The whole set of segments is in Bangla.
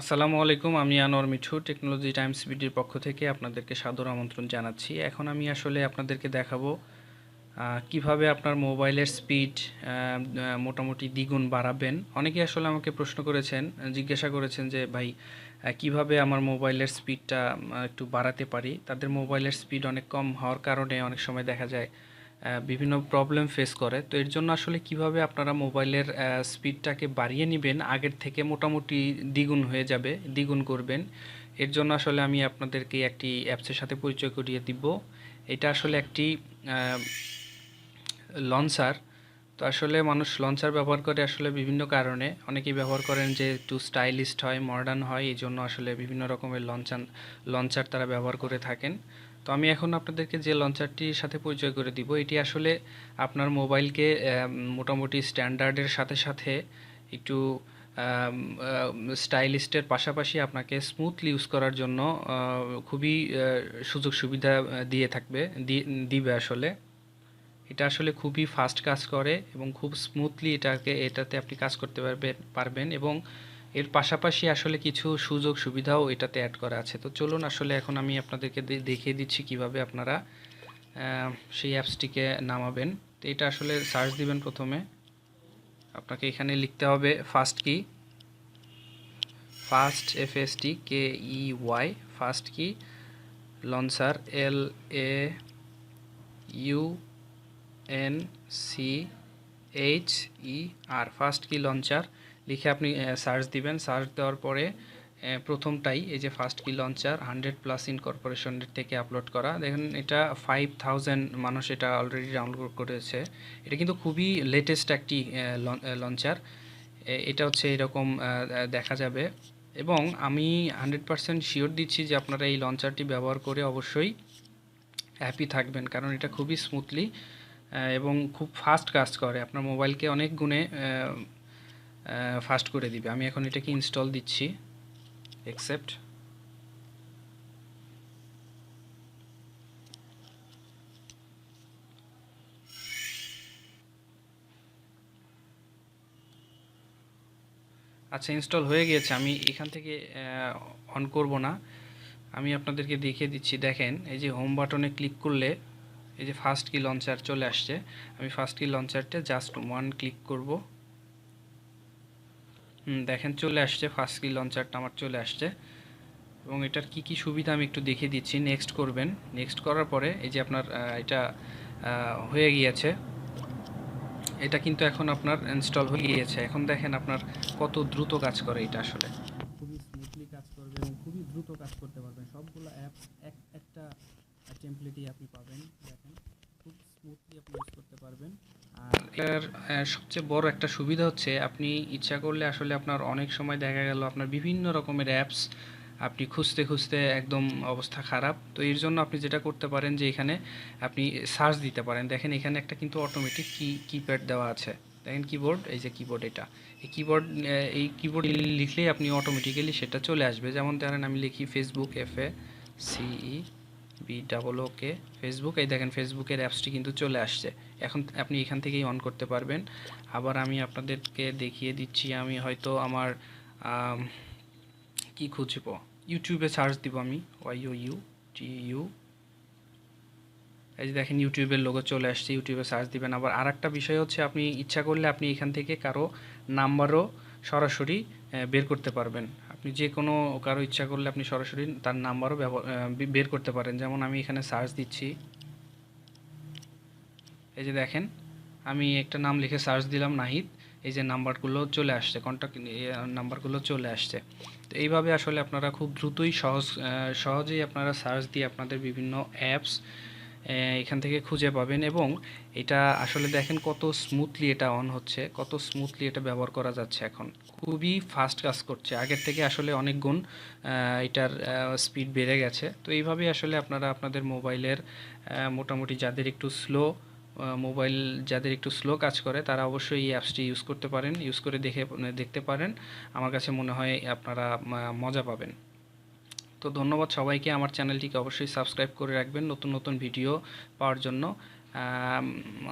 আসসালামু আলাইকুম, আমি আনোয়ার মিঠু, টেকনোলজি টাইমস বিডির পক্ষ থেকে আপনাদেরকে সাদর আমন্ত্রণ জানাচ্ছি। এখন আমি আসলে আপনাদেরকে দেখাবো কীভাবে আপনার মোবাইলের স্পিড মোটামুটি দ্বিগুণ বাড়াবেন। অনেকে আসলে আমাকে প্রশ্ন করেছেন, জিজ্ঞাসা করেছেন যে, ভাই কীভাবে আমার মোবাইলের স্পিডটা একটু বাড়াতে পারি? তাদের মোবাইলের স্পিড অনেক কম হওয়ার কারণে অনেক সময় দেখা যায় বিভিন্ন প্রবলেম ফেস করে। তো এর জন্য আসলে কীভাবে আপনারা মোবাইলের স্পিডটাকে বাড়িয়ে নেবেন, আগের থেকে মোটামুটি দ্বিগুণ হয়ে যাবে, দ্বিগুণ করবেন? এর জন্য আসলে আমি আপনাদেরকে একটি অ্যাপসের সাথে পরিচয় করিয়ে দিব। এটা আসলে একটি লঞ্চার তো আসলে মানুষ লঞ্চার ব্যবহার করে আসলে বিভিন্ন কারণে। অনেকেই ব্যবহার করেন যে একটু স্টাইলিস্ট হয় মডার্ন হয়, এই জন্য আসলে বিভিন্ন রকমের লঞ্চার লঞ্চার তারা ব্যবহার করে থাকেন। তো আমি এখন আপনাদেরকে যে লঞ্চারটির সাথে পরিচয় করে দিব, এটি আসলে আপনার মোবাইলকে মোটামুটি স্ট্যান্ডার্ডের সাথে সাথে একটু স্টাইলিস্টের পাশাপাশি আপনাকে স্মুথলি ইউজ করার জন্য খুবই সুযোগ সুবিধা দিয়ে থাকবে দিবে আসলে। এটা আসলে খুবই ফাস্ট কাজ করে এবং খুব স্মুথলি এটাকে, এটাতে আপনি কাজ করতে পারবেন পারবেন এবং এর পাশাপাশি আসলে কিছু সুযোগ সুবিধাও এটাতে অ্যাড করা আছে। তো চলুন আসলে এখন আমি আপনাদেরকে দেখিয়ে দিচ্ছি কীভাবে আপনারা সেই অ্যাপসটিকে নামাবেন। তো এটা আসলে সার্চ দিবেন প্রথমে। আপনাকে এখানে লিখতে হবে first key first F S T K E Y first key launcher L A U N C H E R first key launcher লিখে আপনি সার্চ দিবেন। সার্চ দেওয়ার পরে প্রথমটাই এই যে first key launcher hundred plus ইনকর্পোরেশনের থেকে আপলোড করা। দেখেন, এটা ফাইভ থাউজেন্ড মানুষ এটা অলরেডি ডাউনলোড করেছে। এটা কিন্তু খুবই লেটেস্ট একটি লঞ্চার এটা হচ্ছে এরকম দেখা যাবে। এবং আমি হান্ড্রেড পার্সেন্ট শিওর দিচ্ছি যে আপনারা এই লঞ্চারটি ব্যবহার করে অবশ্যই হ্যাপি থাকবেন, কারণ এটা খুবই স্মুথলি এবং খুব ফাস্ট কাজ করে। আপনার মোবাইলকে অনেক গুণে ফাস্ট করে দিবে। আমি এখন এটাকে ইনস্টল দিচ্ছি। একসেপ্ট আচ্ছা ইনস্টল হয়ে গিয়েছে। আমি এখান থেকে অন করব না। আমি আপনাদেরকে দেখিয়ে দিচ্ছি। দেখেন, এই যে হোম বাটনে ক্লিক করলে এই যে ফার্স্ট কি লঞ্চার চলে আসছে। আমি ফার্স্ট কি লঞ্চারটা জাস্ট ওয়ান ক্লিক করব। দেখেন চলে আসছে ফার্স্ট কি লঞ্চারটা আমার চলে আসছে। এবং এটার কি কি সুবিধা আমি একটু দেখিয়ে দিচ্ছি নেক্সট করবেন। নেক্সট করার পরে এই যে আপনার এটা হয়ে গিয়েছে। এটা কিন্তু এখন আপনার ইনস্টল হয়ে গিয়েছে। এখন দেখেন আপনার কত দ্রুত কাজ করে এটা আসলে। খুবই স্মুথলি কাজ করবে এবং খুবই দ্রুত কাজ করতে পারবেন। সবগুলো অ্যাপ এক, একটা টেমপ্লেটই আপনি পাবেন, দেখেন। স্মুথলি আপনি ইউজ করতে পারবেন। আর সবচেয়ে বড় একটা সুবিধা হচ্ছে, আপনি ইচ্ছা করলে আসলে আপনার অনেক সময় দেখা গেল আপনার বিভিন্ন রকমের অ্যাপস আপনি খুঁজতে খুঁজতে একদম অবস্থা খারাপ। তো এর জন্য আপনি যেটা করতে পারেন যে এখানে আপনি সার্চ দিতে পারেন। দেখেন এখানে একটা কিন্তু অটোমেটিক কি কিপ্যাড দেওয়া আছে। দেখেন কিবোর্ড এই যে কিবোর্ড এটা। এই কিবোর্ড এই কিবোর্ড লিখলেই আপনি অটোমেটিক্যালি সেটা চলে আসবে। যেমন ধরেন আমি লিখি ফেসবুক এফ এ সিই বি ডাবল ওকে ফেসবুক এই দেখেন ফেসবুকের অ্যাপসটি কিন্তু চলে আসছে। এখন আপনি এখান থেকেই অন করতে পারবেন। আবার আমি আপনাদেরকে দেখিয়ে দিচ্ছি আমি হয়তো আমার আম, কি খুঁজব? ইউটিউবে সার্চ দিব আমি ওয়াই ইউ টি ইউ এই যে দেখেন ইউটিউবের লোগো চলে আসছে ইউটিউবে সার্চ দিবেন। আবার আরেকটা বিষয় হচ্ছে আপনি ইচ্ছা করলে আপনি এখান থেকে কারও নাম্বারও সরাসরি বের করতে পারবেন। আপনি যে কোনো কারও ইচ্ছা করলে আপনি সরাসরি তার নাম্বারও বের করতে পারেন। যেমন আমি এখানে সার্চ দিচ্ছি। এই যে দেখেন, আমি একটা নাম লিখে সার্চ দিলাম, নাহিদ। এই যে নাম্বারগুলো চলে আসছে কন্ট্যাক্ট নাম্বারগুলো চলে আসছে। তো এইভাবে আসলে আপনারা খুব দ্রুতই সহজ সহজেই আপনারা সার্চ দিয়ে আপনাদের বিভিন্ন অ্যাপস এখান থেকে খুঁজে পাবেন এবং এটা আসলে দেখেন কত স্মুথলি এটা অন হচ্ছে, কত স্মুথলি এটা ব্যবহার করা যাচ্ছে এখন। খুবই ফাস্ট কাজ করছে। আগের থেকে আসলে অনেক গুণ এটার স্পিড বেড়ে গেছে। তো এইভাবেই আসলে আপনারা আপনাদের মোবাইলের মোটামুটি যাদের একটু স্লো মোবাইল যাদের একটু স্লো কাজ করে, তারা অবশ্যই এই অ্যাপসটি ইউজ করতে পারেন। ইউজ করে দেখে, দেখতে পারেন। আমার কাছে মনে হয় আপনারা মজা পাবেন। তো ধন্যবাদ সবাইকে। আমার চ্যানেলটিকে অবশ্যই সাবস্ক্রাইব করে রাখবেন নতুন নতুন ভিডিও পাওয়ার জন্য।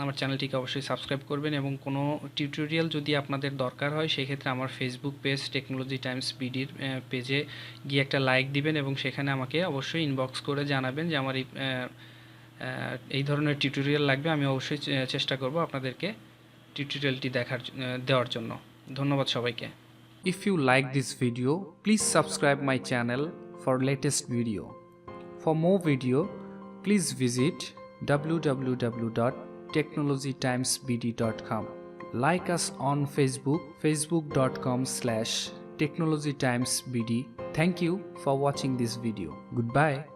আমার চ্যানেলটিকে অবশ্যই সাবস্ক্রাইব করবেন এবং কোনো টিউটোরিয়াল যদি আপনাদের দরকার হয়, সেক্ষেত্রে আমার ফেসবুক পেজ টেকনোলজি টাইমস বিডির পেজে গিয়ে একটা লাইক দিবেন এবং সেখানে আমাকে অবশ্যই ইনবক্স করে জানাবেন যে আমার এই এই ধরনের টিউটোরিয়াল লাগবে। আমি অবশ্যই চেষ্টা করব আপনাদেরকে টিউটোরিয়ালটি দেখার দেওয়ার জন্য। ধন্যবাদ সবাইকে। If you like this video please subscribe my channel for latest video. For more video, please visit www.technologytimesbd.com. Like us on Facebook, facebook.com slash technologytimesbd. Thank you for watching this video. Goodbye.